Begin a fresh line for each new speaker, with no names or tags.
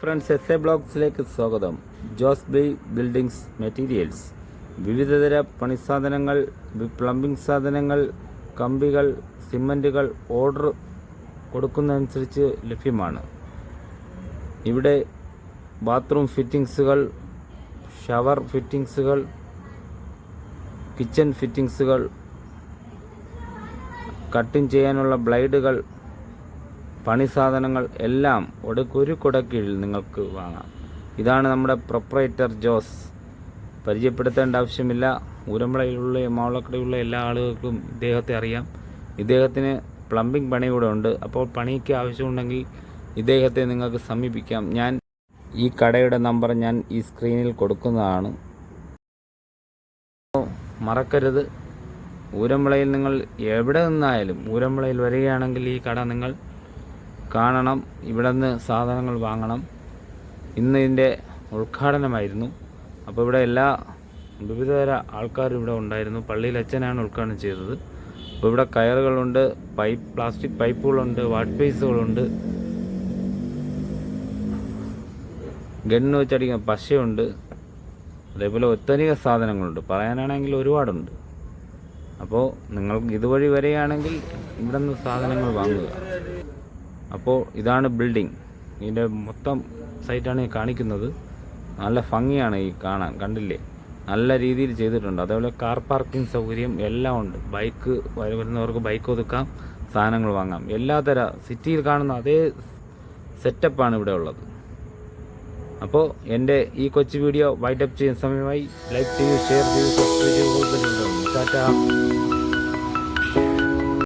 Friends S A ബ്ലോഗ്സിലേക്ക് സ്വാഗതം. Jose by buildings materials. വിവിധതര പണിസാധനങ്ങൾ പ്ലംബിംഗ് സാധനങ്ങൾ കമ്പികൾ സിമന്റുകൾ ഓർഡർ കൊടുക്കുന്നതനുസരിച്ച് ലഭ്യമാണ്. ഇവിടെ ബാത്റൂം ഫിറ്റിംഗ്സുകൾ ഷവർ ഫിറ്റിംഗ്സുകൾ കിച്ചൺ ഫിറ്റിംഗ്സുകൾ കട്ടിംഗ് ചെയ്യാനുള്ള ബ്ലൈഡുകൾ പണി സാധനങ്ങൾ എല്ലാം ഒരു കുടക്കീഴിൽ നിങ്ങൾക്ക് വാങ്ങാം. ഇതാണ് നമ്മുടെ പ്രൊപ്പറേറ്റർ ജോസ്. പരിചയപ്പെടുത്തേണ്ട ആവശ്യമില്ല. ഊരമ്പളയിലുള്ള മാവളക്കടയിലുള്ള എല്ലാ ആളുകൾക്കും ഇദ്ദേഹത്തെ അറിയാം. ഇദ്ദേഹത്തിന് പ്ലംബിംഗ് പണി കൂടെ ഉണ്ട്. അപ്പോൾ പണിക്ക് ആവശ്യമുണ്ടെങ്കിൽ ഇദ്ദേഹത്തെ നിങ്ങൾക്ക് സമീപിക്കാം. ഞാൻ ഈ കടയുടെ നമ്പർ ഞാൻ ഈ സ്ക്രീനിൽ കൊടുക്കുന്നതാണ്. മറക്കരുത്. ഊരമ്പളയിൽ നിങ്ങൾ എവിടെ നിന്നായാലും ഊരമ്പളയിൽ വരികയാണെങ്കിൽ ഈ കട നിങ്ങൾ കാണണം ഇവിടെ നിന്ന് സാധനങ്ങൾ വാങ്ങണം. ഇന്ന് ഇതിന്റെ ഉദ്ഘാടനമായിരുന്നു. അപ്പോൾ ഇവിടെ എല്ലാ വിവിധതര ആൾക്കാരും ഇവിടെ ഉണ്ടായിരുന്നു. പള്ളിയിൽ അച്ഛനാണ് ഉദ്ഘാടനം ചെയ്തത്. അപ്പോൾ ഇവിടെ കയറുകളുണ്ട് പൈപ്പ് പ്ലാസ്റ്റിക് പൈപ്പുകളുണ്ട് വാട്ട് പീസുകളുണ്ട്. ഗണ്ണ് വെച്ചടിക്കുന്ന പശയുണ്ട്. അതേപോലെ ഒത്തനിക സാധനങ്ങളുണ്ട്. പറയാനാണെങ്കിൽ ഒരുപാടുണ്ട്. അപ്പോൾ നിങ്ങൾ ഇതുവഴി വരികയാണെങ്കിൽ ഇവിടെ നിന്ന് സാധനങ്ങൾ വാങ്ങുക. അപ്പോൾ ഇതാണ് ബിൽഡിംഗ് ഇതിന്റെ മൊത്തം സൈറ്റാണ് ഈ കാണിക്കുന്നത്. നല്ല ഭംഗിയാണ് ഈ കാണാൻ കണ്ടില്ലേ? നല്ല രീതിയിൽ ചെയ്തിട്ടുണ്ട്. അതേപോലെ കാർ പാർക്കിംഗ് സൗകര്യം എല്ലാം ഉണ്ട്. ബൈക്ക് വരുന്നവർക്ക് ബൈക്ക് ഒതുക്കാം സാധനങ്ങൾ വാങ്ങാം. എല്ലാതര സിറ്റിയിൽ കാണുന്ന അതേ സെറ്റപ്പാണ് ഇവിടെ ഉള്ളത്. അപ്പോൾ എന്റെ ഈ കൊച്ചു വീഡിയോ വൈൻഡപ്പ് ചെയ്യുന്ന സമയമായി. ലൈക്ക് ചെയ്യൂ ഷെയർ ചെയ്യൂ സബ്സ്ക്രൈബ് ചെയ്യൂ